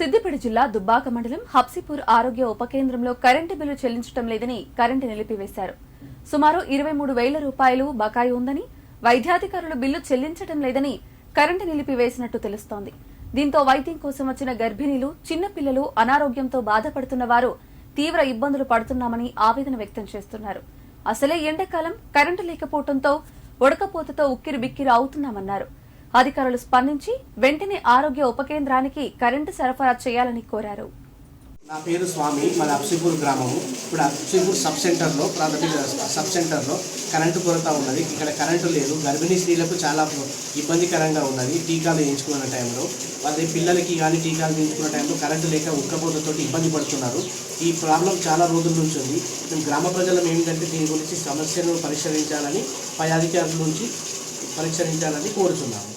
జిల్లా దుబ్బాక మండలం హబ్సిపూర్ ఆరోగ్య ఉప కేంద్రంలో కరెంటు బిల్లు చెల్లించడం లేదని కరెంటు నిలిపివేశారు. సుమారు ఇరవై మూడు వేల రూపాయలు బకాయి ఉందని వైద్యాధికారులు బిల్లు చెల్లించడం లేదని కరెంటు నిలిపివేసినట్టు తెలుస్తోంది. దీంతో వైద్యం కోసం వచ్చిన గర్భిణీలు చిన్నపిల్లలు అనారోగ్యంతో బాధపడుతున్న వారు తీవ్ర ఇబ్బందులు పడుతున్నామని ఆవేదన వ్యక్తం చేస్తున్నారు. అసలే ఎండాకాలం కరెంటు లేకపోవడంతో ఉడకపోతతో ఉక్కిరి బిక్కిరి అవుతున్నామన్నారు. అధికారులు స్పందించి వెంటనే ఆరోగ్య ఉప కేంద్రానికి కరెంటు సరఫరా చేయాలని కోరారు. నా పేరు స్వామి మన అప్సిపూర్ గ్రామము. ఇప్పుడు అప్సిపూర్ సబ్ సెంటర్లో ప్రాథమిక సబ్ సెంటర్లో కరెంటు కొరత ఉన్నది. ఇక్కడ కరెంటు లేదు. గర్భిణీ స్త్రీలకు చాలా ఇబ్బందికరంగా ఉన్నది. టీకాలు వేయించుకున్న టైంలో వాళ్ళ పిల్లలకి కానీ టీకాలు వేయించుకున్న టైంలో కరెంటు లేక ఉక్కపోతతో ఇబ్బంది పడుతున్నారు. ఈ ప్రాబ్లం చాలా రోజుల నుంచి ఉంది. మేము గ్రామ ప్రజలం ఏంటంటే దీని గురించి సమస్యను పరిష్కరించాలని పై అధికారుల నుంచి పరిష్కరించాలని కోరుతున్నాము.